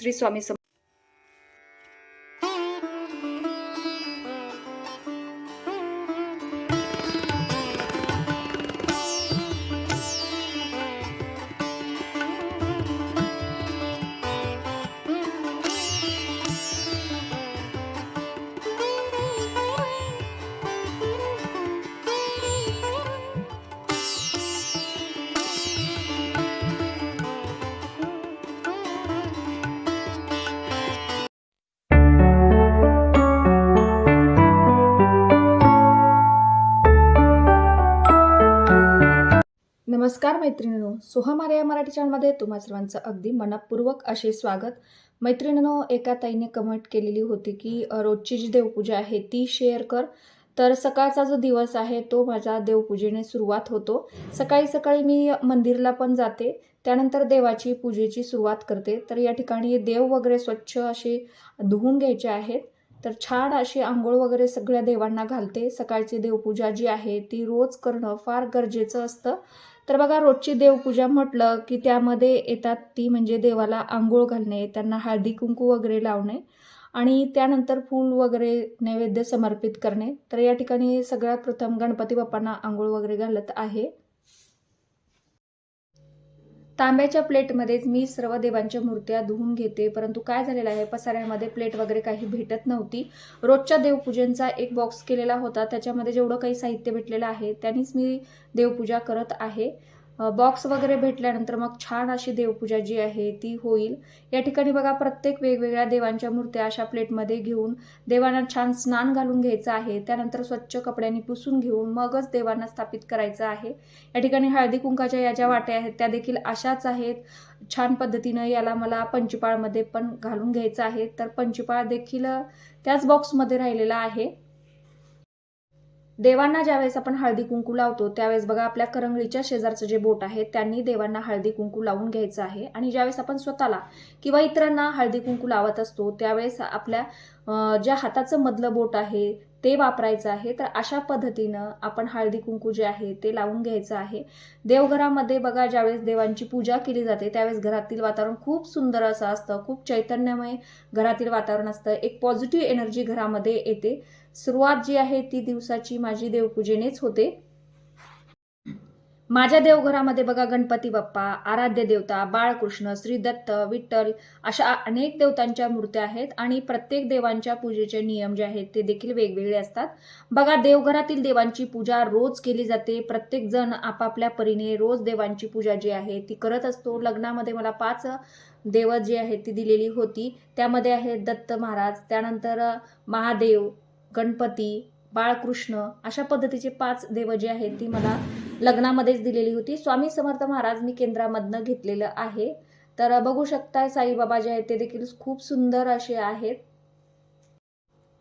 श्री स्वामी नमस्कार मैत्रिणीनो सोहमार या मराठी चॅनलमध्ये तुम्हा सर्वांचं अगदी मनपूर्वक असे स्वागत. मैत्रिणींनो एका ताईने कमेंट केलेली होती की रोजची जी देवपूजा आहे ती शेअर कर. तर सकाळचा जो दिवस आहे तो माझ्या देवपूजेने सुरुवात होतो. सकाळी सकाळी मी मंदिरला पण जाते. त्यानंतर देवाची पूजेची सुरुवात करते. तर या ठिकाणी देव वगैरे स्वच्छ असे धुवून घ्यायचे आहेत. तर छान अशी आंघोळ वगैरे सगळ्या देवांना घालते. सकाळची देवपूजा जी आहे ती रोज करणं फार गरजेचं असतं. तर बघा रोजची देवपूजा म्हटलं की त्यामध्ये येतात ती म्हणजे देवाला आंघोळ घालणे त्यांना हळदी कुंकू वगैरे लावणे आणि त्यानंतर फूल वगैरे नैवेद्य समर्पित करणे. तर या ठिकाणी सगळ्यात प्रथम गणपती बाप्पांना आंघोळ वगैरे घालत आहे. तांब्याच्या प्लेटमध्येच मी सर्व देवांच्या मूर्त्या धुवून घेते. परंतु काय झालेलं आहे? पसाऱ्यामध्ये प्लेट वगैरे काही भेटत नव्हती. रोजच्या देवपूजेचा एक बॉक्स केलेला होता. त्याच्यामध्ये जेवढं काही साहित्य भेटलेलं आहे त्यांनीच मी देवपूजा करत आहे. बॉक्स वगैरे भेटल्यानंतर मग छान अशी देवपूजा जी आहे ती होईल. या ठिकाणी बघा प्रत्येक वेगवेगळ्या देवांच्या मूर्त्या अशा प्लेटमध्ये घेऊन देवांना छान स्नान घालून घ्यायचं आहे. त्यानंतर स्वच्छ कपड्यांनी पुसून घेऊन मगच देवांना स्थापित करायचं आहे. या ठिकाणी हळदी कुंकाच्या या ज्या वाट्या आहेत त्या देखील अशाच आहेत. छान पद्धतीनं याला मला पंचपाळमध्ये पण घालून घ्यायचं आहे. तर पंचपाळ देखील त्याच बॉक्समध्ये राहिलेला आहे. देवांना ज्यावेळेस आपण हळदी कुंकू लावतो त्यावेळेस बघा आपल्या करंगळीच्या शेजारचं जे बोट आहे त्यांनी देवांना हळदी कुंकू लावून घ्यायचं आहे. आणि ज्यावेळेस आपण स्वतःला किंवा इतरांना हळदी कुंकू लावत असतो त्यावेळेस आपल्या ज्या हाताचं मधलं बोट आहे ते वापरायचं आहे तर अशा पद्धतीनं आपण हळदी कुंकू जे आहे ते लावून घ्यायचं आहे. देवघरामध्ये बघा ज्यावेळेस देवांची पूजा केली जाते त्यावेळेस घरातील वातावरण खूप सुंदर असं असतं खूप चैतन्यमय घरातील वातावरण असतं एक पॉझिटिव्ह एनर्जी घरामध्ये येते. सुरुवात जी आहे ती दिवसाची माझी देवपूजेनेच होते. माझ्या देवघरामध्ये बघा गणपती बाप्पा आराध्य देवता बाळकृष्ण श्री दत्त विठ्ठल अशा अनेक देवतांच्या मूर्त्या आहेत आणि प्रत्येक देवांच्या पूजेचे नियम जे आहेत ते देखील वेगवेगळे असतात. बघा देवघरातील देवांची पूजा रोज केली जाते. प्रत्येक जण आपापल्या परीने रोज देवांची पूजा जी आहे ती करत असतो. लग्नामध्ये मला पाच देव जी आहेत ती दिलेली होती. त्यामध्ये आहेत दत्त महाराज त्यानंतर महादेव गणपती बाळकृष्ण अशा पद्धतीचे पाच देव जे आहेत ती मला लग्नामध्येच दिलेली होती. स्वामी समर्थ महाराज मी केंद्रामधनं घेतलेलं आहे. तर बघू शकताय साईबाबा जे आहेत ते देखील खूप सुंदर असे आहेत.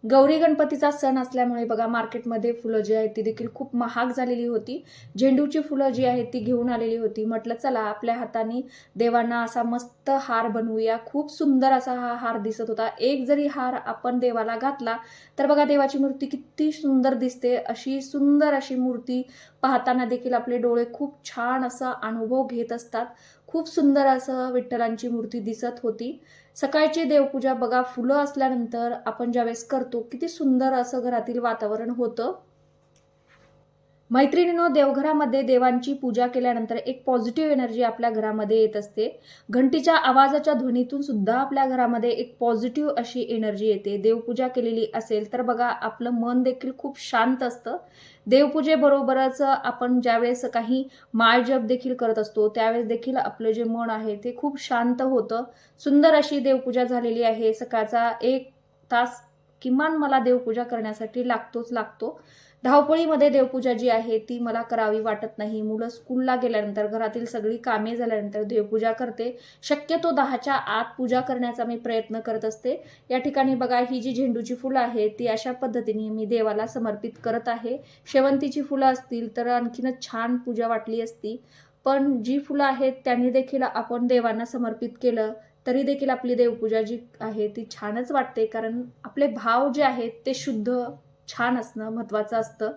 गौरी गणपतीचा सण असल्यामुळे बघा मार्केटमध्ये फुलं जी आहेत ती देखील खूप महाग झालेली होती. झेंडूची फुलं जी आहेत ती घेऊन आलेली होती. म्हटलं चला आपल्या हाताने देवांना असा मस्त हार बनवूया. खूप सुंदर असा हा हार दिसत होता. एक जरी हार आपण देवाला घातला तर बघा देवाची मूर्ती किती सुंदर दिसते. अशी सुंदर अशी मूर्ती पाहताना देखील आपले डोळे खूप छान असा अनुभव घेत असतात. खूप सुंदर असं विठ्ठलांची मूर्ती दिसत होती. सकाळची देवपूजा बघा फुलं असल्यानंतर आपण ज्यावेळेस करतो किती सुंदर असं घरातील वातावरण होतं. मैत्रिणीनो देवघरामध्ये देवांची पूजा केल्यानंतर एक पॉझिटिव्ह एनर्जी आपल्या घरामध्ये येत असते. घंटीच्या आवाजाच्या ध्वनीतून सुद्धा आपल्या घरामध्ये एक पॉझिटिव्ह अशी एनर्जी येते. देवपूजा केलेली असेल तर बघा आपलं मन देखील खूप शांत असतं. देवपूजेबरोबरच आपण ज्यावेळेस काही माळजप देखील करत असतो त्यावेळेस देखील आपलं जे मन आहे ते खूप शांत होतं. सुंदर अशी देवपूजा झालेली आहे. सकाळचा एक तास किमान मला देवपूजा करण्यासाठी लागतोच लागतो. धावपळीमध्ये देवपूजा जी आहे ती मला करावी वाटत नाही. मुलं स्कूलला गेल्यानंतर घरातील सगळी कामे झाल्यानंतर देवपूजा करते. शक्यतो दहाच्या आत पूजा करण्याचा मी प्रयत्न करत असते. या ठिकाणी बघा ही जी झेंडूची फुलं आहेत ती अशा पद्धतीने मी देवाला समर्पित करत आहे. शेवंतीची फुलं असतील तर आणखीनच छान पूजा वाटली असती. पण जी फुलं आहेत त्यांनी देखील आपण देवांना समर्पित केलं तरी देखील आपली देवपूजा जी आहे ती छानच वाटते. कारण आपले भाव जे आहेत ते शुद्ध छान असणं महत्त्वाचं असतं.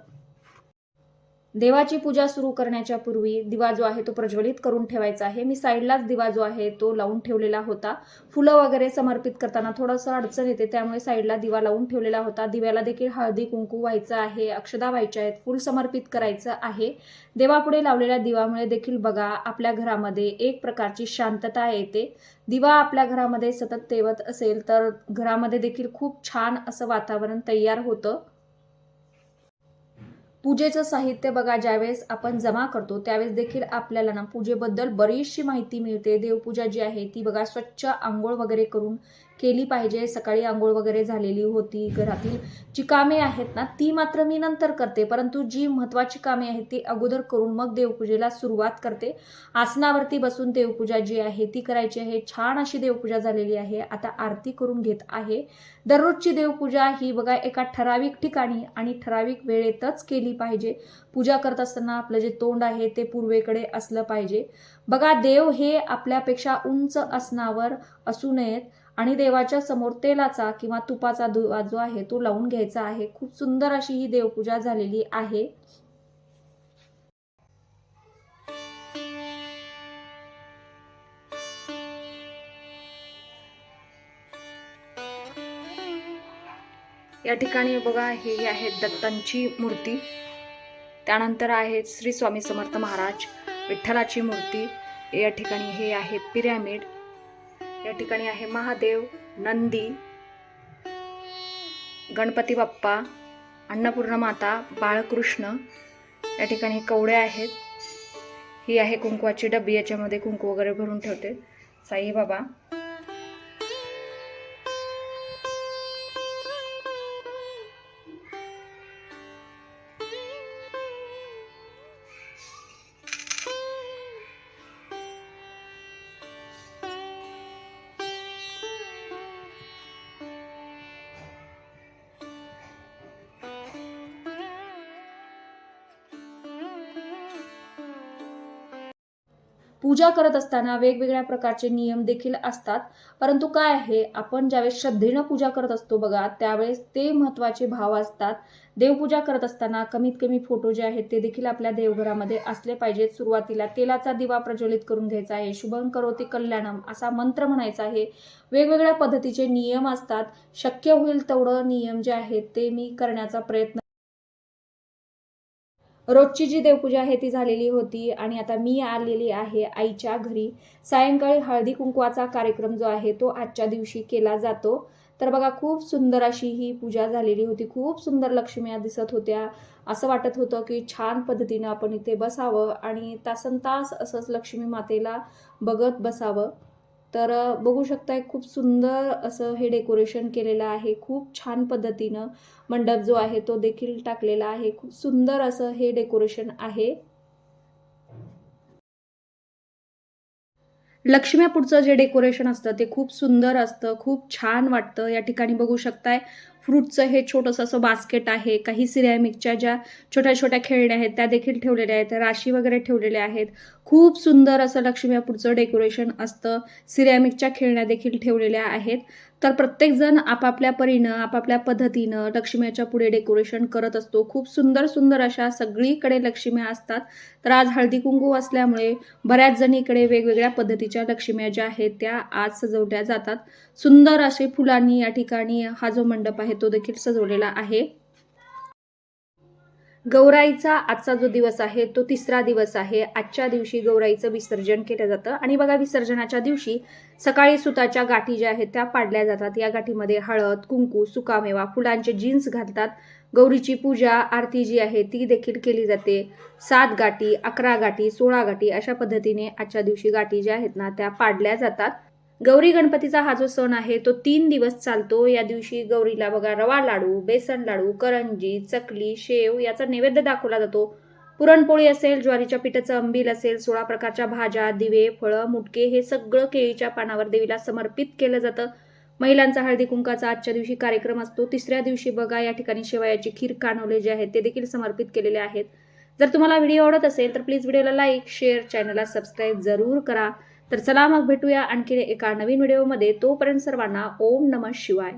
देवाची पूजा सुरू करण्याच्या पूर्वी दिवा जो आहे तो प्रज्वलित करून ठेवायचा आहे. मी साईडलाच दिवा जो आहे तो लावून ठेवलेला होता. फुलं वगैरे समर्पित करताना थोडंसं अडचण येते त्यामुळे साईडला दिवा लावून ठेवलेला होता. दिव्याला देखील हळदी कुंकू व्हायचं आहे अक्षदा व्हायच्या आहेत फुल समर्पित करायचं आहे. देवापुढे लावलेल्या दिवामुळे देखील बघा आपल्या घरामध्ये एक प्रकारची शांतता येते. दिवा आपल्या घरामध्ये सतत तेवत असेल तर घरामध्ये देखील खूप छान असं वातावरण तयार होतं. पूजेचं साहित्य बघा ज्यावेळेस आपण जमा करतो त्यावेळेस देखील आपल्याला ना पूजेबद्दल बरीचशी माहिती मिळते. देवपूजा जी आहे ती बघा स्वच्छ आंघोळ वगैरे करून केली पाहिजे. सकाळी आंघोळ वगैरे झालेली होती घरातील जी कामे आहेत ना ती मात्र मी नंतर करते. परंतु जी महत्त्वाची कामे आहेत ती अगोदर करून मग देवपूजेला सुरुवात करते. आसनावरती बसून देवपूजा जी आहे ती करायची आहे. छान अशी देवपूजा झालेली आहे. आता आरती करून घेत आहे. दररोजची देवपूजा ही बघा एका ठराविक ठिकाणी आणि ठराविक वेळेतच केली पाहिजे. पूजा करत असताना आपलं जे तोंड आहे ते पूर्वेकडे असलं पाहिजे. बघा देव हे आपल्यापेक्षा उंच असण्यावर असू नयेत. आणि देवाच्या समोर तेलाचा किंवा तुपाचा दुवा जो आहे तो लावून घ्यायचा आहे. खूप सुंदर अशी ही देवपूजा झालेली आहे. या ठिकाणी बघा हे आहेत दत्तांची मूर्ती. त्यानंतर आहे श्री स्वामी समर्थ महाराज विठ्ठलाची मूर्ती. या ठिकाणी हे आहे पिरॅमिड. या ठिकाणी आहे महादेव नंदी गणपती बाप्पा अन्नपूर्णा माता बाळकृष्ण. या ठिकाणी कवड्या आहेत. ही आहे कुंकवाची डबी याच्यामध्ये कुंकू वगैरे भरून ठेवते. साईबाबा. पूजा करत असताना वेगवेगळ्या प्रकारचे नियम देखील असतात. परंतु काय आहे? आपण ज्यावेळेस श्रद्धेनं पूजा करत असतो बघा त्यावेळेस ते महत्त्वाचे भाव असतात. देवपूजा करत असताना कमीत कमी फोटो जे आहेत ते देखील आपल्या देवघरामध्ये असले पाहिजेत. सुरुवातीला तेलाचा दिवा प्रज्वलित करून घ्यायचा आहे. शुभं करोती कल्याणम असा मंत्र म्हणायचा आहे. वेगवेगळ्या पद्धतीचे नियम असतात. शक्य होईल तेवढं नियम जे आहेत ते मी करण्याचा प्रयत्न रोजची जी देवपूजा आहे ती झालेली होती आणि आता मी आलेली आहे आईच्या घरी. सायंकाळी हळदी कुंकवाचा कार्यक्रम जो आहे तो आजच्या दिवशी केला जातो. तर बघा खूप सुंदर अशी ही पूजा झालेली होती. खूप सुंदर लक्ष्म्या दिसत होत्या. असं वाटत होतं की छान पद्धतीनं आपण इथे बसावं आणि तासन तास असंच लक्ष्मी मातेला बघत बसावं. तर बघू शकताय खूप सुंदर असं हे डेकोरेशन केलेलं आहे. खूप छान पद्धतीनं मंडप जो आहे तो देखील टाकलेला आहे. खूप सुंदर असं हे डेकोरेशन आहे. लक्ष्म्यापुढचं जे डेकोरेशन असतं ते खूप सुंदर असतं खूप छान वाटतं. या ठिकाणी बघू शकताय फ्रूटचं हे छोटंसं असं बास्केट आहे. काही सिरॅमिकच्या ज्या छोट्या छोट्या खेळण्या आहेत त्या देखील ठेवलेल्या आहेत. राशी वगैरे ठेवलेल्या आहेत. खूप सुंदर असं लक्ष्मीपूरचं डेकोरेशन असतं. सिरॅमिकच्या खेळण्या देखील ठेवलेल्या आहेत. तर प्रत्येकजण आपापल्या परीनं आपापल्या पद्धतीनं लक्ष्मीच्या पुढे डेकोरेशन करत असतो. खूप सुंदर सुंदर अशा सगळीकडे लक्ष्म्या असतात. तर आज हळदी कुंकू असल्यामुळे बऱ्याच जणीकडे वेगवेगळ्या पद्धतीच्या लक्ष्म्या ज्या आहेत त्या आज सजवल्या जातात. सुंदर असे फुलांनी या ठिकाणी हा जो मंडप आहे आहे तो देखील सजवलेला आहे. गौराईचा आजचा जो दिवस आहे तो तिसरा दिवस आहे. आजच्या दिवशी गौराईचं विसर्जन केलं जातं. आणि बघा विसर्जनाच्या दिवशी सकाळी सुताच्या गाठी ज्या आहेत त्या पाडल्या जातात. या गाठीमध्ये हळद कुंकू सुकामेवा फुलांचे जीन्स घालतात. गौरीची पूजा आरती जी आहे ती देखील केली जाते. सात गाठी अकरा गाठी सोळा गाठी अशा पद्धतीने आजच्या दिवशी गाठी ज्या आहेत ना त्या पाडल्या जातात. गौरी गणपतीचा हा जो सण आहे तो तीन दिवस चालतो. या दिवशी गौरीला बघा रवा लाडू बेसन लाडू करंजी चकली शेव याचा नैवेद्य दाखवला जातो. पुरणपोळी असेल ज्वारीच्या पिठाचं अंबील असेल सोळा प्रकारच्या भाज्या दिवे फळं मुटके हे सगळं केळीच्या पानावर देवीला समर्पित केलं जातं. महिलांचा हळदी कुंकाचा आजच्या दिवशी कार्यक्रम असतो. तिसऱ्या दिवशी बघा या ठिकाणी शेवयाची खीर कानवले जे आहेत ते देखील समर्पित केलेले आहेत. जर तुम्हाला व्हिडिओ आवडत असेल तर प्लीज व्हिडिओला लाईक शेअर चॅनलला सबस्क्राईब जरूर करा. तर चला मग भेटूया आणखी एका नवीन व्हिडिओमध्ये. तोपर्यंत सर्वांना ओम नमः शिवाय.